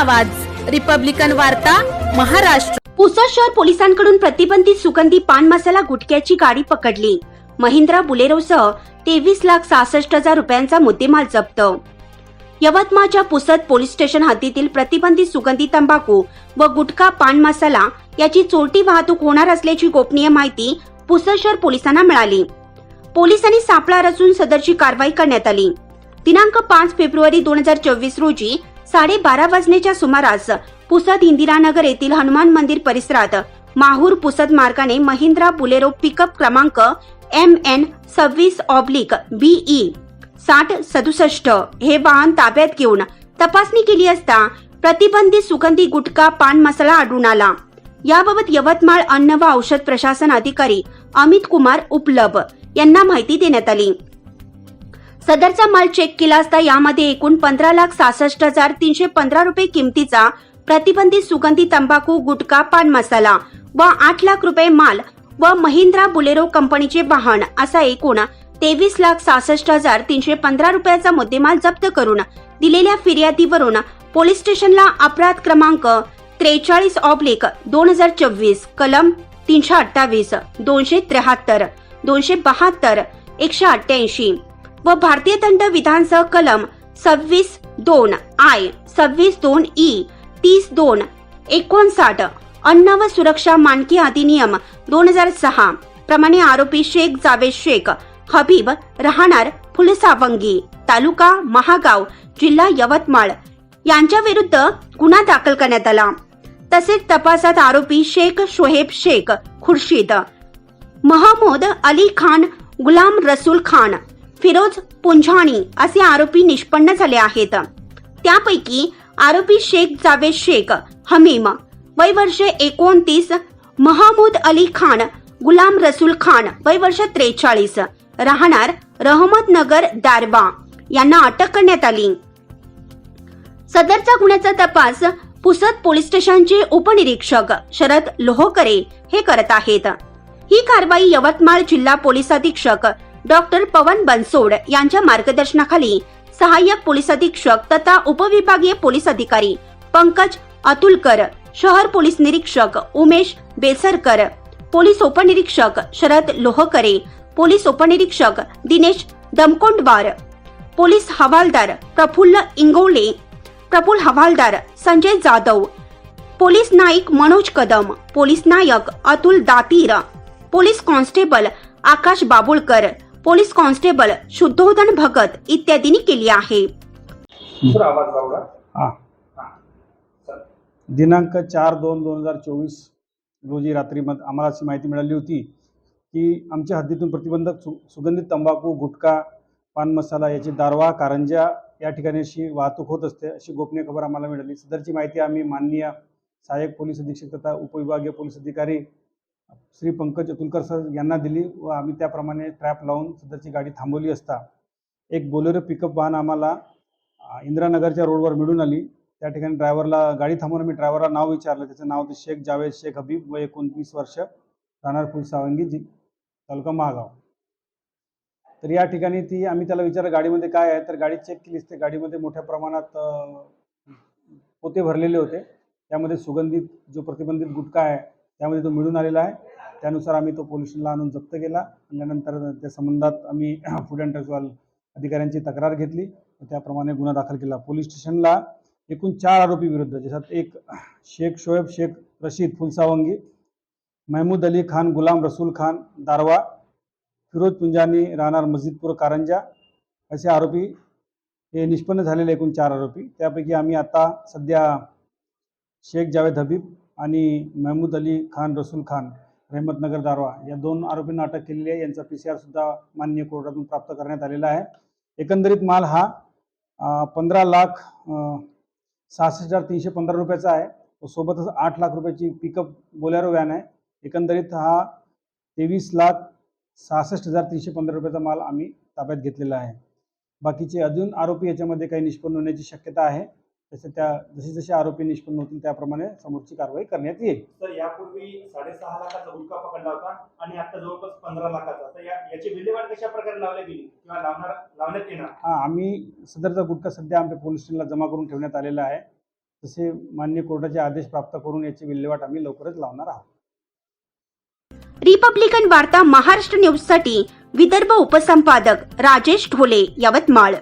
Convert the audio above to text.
आवाज. रिपब्लिकन वार्ता महाराष्ट्र. पुसद शहर पोलिसांकडून प्रतिबंधित सुगंधी पान मसाला गुटख्याची गाडी पकडली. महिंद्रा बुलेरोसह तेवीस लाख सहासष्ट हजार रुपयांचा मुद्देमाल जप्त. यवतमाळच्या पुसद पोलीस स्टेशन हद्दीतील प्रतिबंधित सुगंधी तंबाखू व गुटखा पान मसाला याची चोरटी वाहतूक होणार असल्याची गोपनीय माहिती पुसद शहर पोलिसांना मिळाली. पोलिसांनी सापळा रचून सदरची कारवाई करण्यात आली. दिनांक पाच फेब्रुवारी दोन हजार चोवीस रोजी साडेबारा वाजण्याच्या सुमारास पुसद इंदिरानगर येथील हनुमान मंदिर परिसरात माहूर पुसद मार्गाने महिंद्रा बुलेरो पिकअप क्रमांक एम एन सव्वीस ऑब्लिक बीई साठ सदुसष्ट. हे वाहन ताब्यात घेऊन तपासणी केली असता प्रतिबंधित सुगंधी गुटखा पान मसाला आढळून आला. याबाबत यवतमाळ अन्न व औषध प्रशासन अधिकारी अमित कुमार उपलब यांना माहिती देण्यात आली. सदरचा माल चेक केला असता यामध्ये एकूण पंधरा लाख सहासष्ट हजार तीनशे पंधरा रुपये किमतीचा प्रतिबंधित सुगंधी तंबाखू गुटखा पान मसाला व आठ लाख रुपये माल व महिंद्रा बुलेरो कंपनीचे वाहन असा एकूण तेवीस लाख सहासष्ट हजार तीनशे पंधरा रुपयाचा मुद्देमाल जप्त करून दिलेल्या फिर्यादीवरून पोलीस स्टेशनला अपराध क्रमांक त्रेचाळीस ऑब्लिक दोन हजार चोवीस कलम तीनशे अठ्ठावीस दोनशे त्र्याहत्तर दोनशे बहात्तर एकशे अठ्ठ्याऐंशी. व भारतीय दंड विधानसह कलम सव्वीस दोन आय सव्वीस दोन ई तीस दोन एकोणसाठ अन्न व सुरक्षा मानकी अधिनियम दोन हजार सहा प्रमाणे आरोपी शेख जावेद शेख हबीब राहणार फुलसावंगी तालुका महागाव जिल्हा यवतमाळ यांच्या विरुद्ध गुन्हा दाखल करण्यात आला. तसेच तपासात आरोपी शेख शोहेब शेख खुर्शीद महमूद अली खान गुलाम रसूल खान फिरोज पुंझाणी असे आरोपी निष्पन्न झाले आहेत. त्यापैकी आरोपी शेख जावेद शेख हमीम वय वर्ष एकोणतीस महमूद अली खान गुलाम रसूल खान वय वर्ष त्रेचाळीस राहणार रहमतनगर दारबा यांना अटक करण्यात आली. सदरचा गुन्ह्याचा तपास पुसद पोलीस स्टेशनचे उपनिरीक्षक शरद लोहकरे हे करत आहेत. ही कारवाई यवतमाळ जिल्हा पोलीस अधीक्षक डॉक्टर पवन बनसोड यांच्या मार्गदर्शनाखाली सहाय्यक पोलीस अधीक्षक तथा उपविभागीय पोलीस अधिकारी पंकज अतुलकर शहर पोलीस निरीक्षक उमेश बेसरकर पोलीस उपनिरीक्षक शरद लोहकरे पोलीस उपनिरीक्षक दिनेश दमकोंडवार पोलीस हवालदार प्रफुल्ल इंगोले प्रफुल हवालदार संजय जाधव पोलीस नाईक मनोज कदम पोलीस नायक Atul Datir police constable Akash Babulkar police constable Shuddhodhan Bhagat इत्यादींनी केली आहे. हां. दिनांक चार दोन दोन हजार चोवीस रोजी रात्री मग आम्हाला अशी माहिती मिळाली होती की आमच्या हद्दीतून प्रतिबंधक सु सुगंधित तंबाखू गुटखा पान मसाला याची दारवा कारंजा या ठिकाणी अशी वाहतूक होत असते अशी गोपनीय खबर आम्हाला मिळाली. सदरची माहिती आम्ही माननीय सहाय्यक पोलीस अधीक्षक तथा उपविभागीय पोलीस अधिकारी श्री पंकज अतुलकर सर यांना दिली व आम्ही त्याप्रमाणे ट्रॅप लावून सदरची गाडी थांबवली असता एक बोलेरो पिकअप वाहन आम्हाला इंदिरानगरच्या रोडवर मिळून आली. त्या ठिकाणी ड्रायव्हरला गाडी थांबवून मी ड्रायव्हरला नाव विचारलं. त्याचं नाव ते शेख जावेद शेख हबीब व एकोणतीस वर्ष राहणार फुलसावंगी जी तालुका महागाव. तर या ठिकाणी ती आम्ही त्याला विचारलं गाडीमध्ये काय आहे? तर गाडी चेक केली असते गाडीमध्ये मोठ्या प्रमाणात पोते भरलेले होते. त्यामध्ये सुगंधित जो प्रतिबंधित गुटखा आहे त्यामध्ये तो मिळून आलेला आहे. त्यानुसार आम्ही तो पोलिसला आणून जप्त केला. आणल्यानंतर त्या संबंधात आम्ही फूड अँड ट्रॅक्च्युअल अधिकाऱ्यांची तक्रार घेतली त्याप्रमाणे गुन्हा दाखल केला. पोलीस स्टेशनला एकूण चार आरोपी विरुद्ध ज्याच्यात एक शेख शोएब शेख रशीद फुलसावंगी महमूद अली खान गुलाम रसूल खान दारवा फिरोज पुंजानी राहणार मस्जिदपूर कारंजा असे आरोपी हे निष्पन्न झालेले एकूण चार आरोपी. त्यापैकी आम्ही आता सध्या शेख जावेद हबीब आणि महमूद अली खान रसूल खान रहमतनगर दारवा या दोन आरोपींना अटक केलेली आहे. यांचा पी सी आरसुद्धा मान्य कोर्टातून प्राप्त करण्यात आलेला आहे. एकंदरीत माल हा पंधरा लाख सहासष्ट हजार तीनशे पंधरा रुपयाचा आहे. व सोबतच आठ लाख रुपयाची पिकअप बोलेरो व्हॅन आहे. एकंदरीत हा तेवीस लाख सहासष्ट हजार तीनशे पंधरा रुपयाचा माल आम्ही ताब्यात घेतलेला आहे. बाकीचे अजून आरोपी याच्यामध्ये काही निष्पन्न होण्याची शक्यता आहे. तसे त्या जसे जसे आरोपी निष्पन्न होतील त्याप्रमाणे समोरची कारवाई करण्यात येईल. तर यापूर्वी साडेसहा लाखाचा गुटखा पकडला होता आणि आता जवळपास पंधरा लाखाचा. तर या याची विल्हेवाट कशा प्रकारे लावली गेली? किंवा लावणार लावण्यात येणार? हा आम्ही सदरचा गुटखा सध्या आमच्या पोलीस स्टेशनला जमा करून ठेवण्यात आलेला आहे. तसे मान्य कोर्टाचे आदेश प्राप्त करून याची विल्हेवाट आम्ही लवकरच लावणार आहोत. रिपब्लिकन वार्ता महाराष्ट्र न्यूजसाठी विदर्भ उपसंपादक राजेश ढोले यवतमाळ.